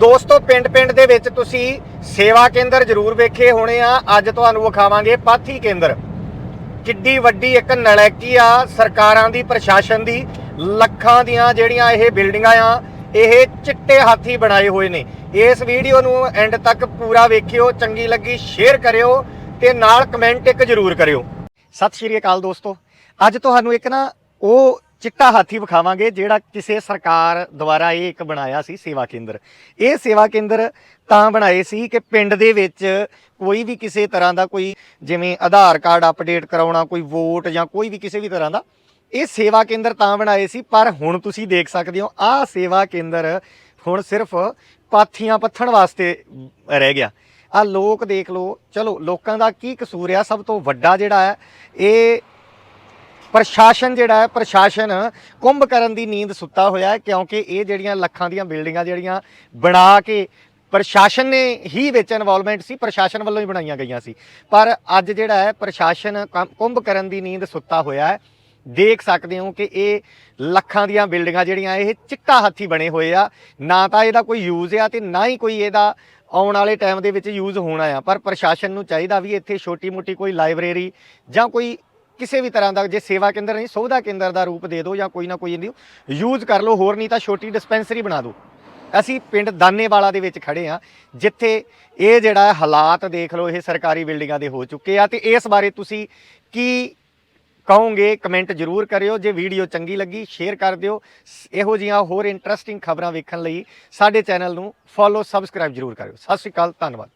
ਦੋਸਤੋ, ਪਿੰਡ-ਪਿੰਡ ਦੇ ਵਿੱਚ ਤੁਸੀਂ ਸੇਵਾ ਕੇਂਦਰ ਜ਼ਰੂਰ ਵੇਖੇ ਹੋਣੇ ਆ। ਅੱਜ ਤੁਹਾਨੂੰ ਵਿਖਾਵਾਂਗੇ ਪਾਥੀ ਕੇਂਦਰ। ਕਿੱਡੀ ਵੱਡੀ ਇੱਕ ਨਲੈਕੀ ਆ ਸਰਕਾਰਾਂ ਦੀ, ਪ੍ਰਸ਼ਾਸਨ ਦੀ, ਲੱਖਾਂ ਦੀਆਂ ਜਿਹੜੀਆਂ ਇਹ ਬਿਲਡਿੰਗਾਂ ਆ, ਇਹ ਚਿੱਟੇ ਹਾਥੀ ਬਣਾਏ ਹੋਏ ਨੇ। ਇਸ ਵੀਡੀਓ ਨੂੰ ਐਂਡ ਤੱਕ ਪੂਰਾ ਵੇਖਿਓ, ਚੰਗੀ ਲੱਗੀ ਸ਼ੇਅਰ ਕਰਿਓ ਤੇ ਨਾਲ ਕਮੈਂਟ ਇੱਕ ਜ਼ਰੂਰ ਕਰਿਓ। ਸਤਿ ਸ਼੍ਰੀ ਅਕਾਲ ਦੋਸਤੋ। ਅੱਜ ਤੁਹਾਨੂੰ ਇੱਕ ਨਾ ਉਹ ਚਿੱਟਾ ਹਾਥੀ ਵਿਖਾਵਾਂਗੇ, ਜਿਹੜਾ ਕਿਸੇ ਸਰਕਾਰ ਦੁਆਰਾ ਇਹ ਇੱਕ ਬਣਾਇਆ ਸੀ ਸੇਵਾ ਕੇਂਦਰ। ਇਹ ਸੇਵਾ ਕੇਂਦਰ ਤਾਂ ਬਣਾਏ ਸੀ ਕਿ ਪਿੰਡ ਦੇ ਵਿੱਚ ਕੋਈ ਵੀ ਕਿਸੇ ਤਰ੍ਹਾਂ ਦਾ ਕੋਈ ਜਿਵੇਂ ਆਧਾਰ ਕਾਰਡ ਅਪਡੇਟ ਕਰਾਉਣਾ, ਕੋਈ ਵੋਟ ਜਾਂ ਕੋਈ ਵੀ ਕਿਸੇ ਵੀ ਤਰ੍ਹਾਂ ਦਾ, ਇਹ ਸੇਵਾ ਕੇਂਦਰ ਤਾਂ ਬਣਾਏ ਸੀ, ਪਰ ਹੁਣ ਤੁਸੀਂ ਦੇਖ ਸਕਦੇ ਹੋ, ਆਹ ਸੇਵਾ ਕੇਂਦਰ ਹੁਣ ਸਿਰਫ ਪਾਥੀਆਂ ਪੱਥਣ ਵਾਸਤੇ ਰਹਿ ਗਿਆ। ਆ ਲੋਕ ਦੇਖ ਲਓ, ਚਲੋ ਲੋਕਾਂ ਦਾ ਕੀ ਕਸੂਰ ਆ, ਸਭ ਤੋਂ ਵੱਡਾ ਜਿਹੜਾ ਹੈ, ਇਹ ਪ੍ਰਸ਼ਾਸਨ ਜਿਹੜਾ ਹੈ, ਪ੍ਰਸ਼ਾਸਨ ਕੁੰਭ ਕਰਨ ਦੀ ਨੀਂਦ ਸੁੱਤਾ ਹੋਇਆ ਹੈ, ਕਿਉਂਕਿ ਇਹ ਜਿਹੜੀਆਂ ਲੱਖਾਂ ਦੀਆਂ ਬਿਲਡਿੰਗਾਂ ਜਿਹੜੀਆਂ ਬਣਾ ਕੇ ਪ੍ਰਸ਼ਾਸਨ ਨੇ ਹੀ ਵਿੱਚ ਇਨਵੋਲਵਮੈਂਟ ਸੀ, ਪ੍ਰਸ਼ਾਸਨ ਵੱਲੋਂ ਹੀ ਬਣਾਈਆਂ ਗਈਆਂ ਸੀ। ਪਰ ਅੱਜ ਜਿਹੜਾ ਹੈ, ਪ੍ਰਸ਼ਾਸਨ ਕੰਮ- ਕੁੰਭ ਕਰਨ ਦੀ ਨੀਂਦ ਸੁੱਤਾ ਹੋਇਆ ਹੈ। ਦੇਖ ਸਕਦੇ ਹੋ ਕਿ ਇਹ ਲੱਖਾਂ ਦੀਆਂ ਬਿਲਡਿੰਗਾਂ ਜਿਹੜੀਆਂ, ਇਹ ਚਿੱਟਾ ਹੱਥੀ ਬਣੇ ਹੋਏ ਆ। ਨਾ ਤਾਂ ਇਹਦਾ ਕੋਈ ਯੂਜ਼ ਆ ਤੇ ਨਾ ਹੀ ਕੋਈ ਇਹਦਾ ਆਉਣ ਵਾਲੇ ਟਾਈਮ ਦੇ ਵਿੱਚ ਯੂਜ਼ ਹੋਣਾ ਆ। ਪਰ ਪ੍ਰਸ਼ਾਸਨ ਨੂੰ ਚਾਹੀਦਾ ਵੀ ਇੱਥੇ ਛੋਟੀ-ਮੋਟੀ ਕੋਈ ਲਾਇਬ੍ਰੇਰੀ ਜਾਂ ਕੋਈ ਕਿਸੇ ਵੀ ਤਰ੍ਹਾਂ ਦਾ ਜੇ ਸੇਵਾ ਕੇਂਦਰ ਨਹੀਂ ਸੁਵਿਧਾ ਕੇਂਦਰ ਦਾ ਰੂਪ ਦੇ ਦਿਓ ਜਾਂ ਕੋਈ ਨਾ ਕੋਈ ਇਹਦੀ ਯੂਜ਼ ਕਰ ਲਓ, ਹੋਰ ਨਹੀਂ ਤਾਂ ਛੋਟੀ ਡਿਸਪੈਂਸਰੀ ਬਣਾ ਦਿਓ। ਅਸੀਂ ਪਿੰਡ ਦਾਨੇਵਾਲਾ ਦੇ ਵਿੱਚ ਖੜੇ ਆ ਜਿੱਥੇ ਇਹ ਜਿਹੜਾ ਹਾਲਾਤ ਦੇਖ ਲਓ, ਇਹ ਸਰਕਾਰੀ ਬਿਲਡਿੰਗਾਂ ਦੇ ਹੋ ਚੁੱਕੇ ਆ ਤੇ ਇਸ ਬਾਰੇ ਤੁਸੀਂ ਕੀ ਕਹੋਗੇ, ਕਮੈਂਟ ਜ਼ਰੂਰ ਕਰਿਓ। ਜੇ ਵੀਡੀਓ ਚੰਗੀ ਲੱਗੀ, ਸ਼ੇਅਰ ਕਰ ਦਿਓ। ਸ- ਇਹੋ ਜਿਹੀਆਂ ਹੋਰ ਇੰਟਰਸਟਿੰਗ ਖਬਰਾਂ ਵੇਖਣ ਲਈ ਸਾਡੇ ਚੈਨਲ ਨੂੰ ਫੋਲੋ ਸਬਸਕ੍ਰਾਈਬ ਜ਼ਰੂਰ ਕਰਿਓ। ਸਤਿ ਸ਼੍ਰੀ ਅਕਾਲ, ਧੰਨਵਾਦ।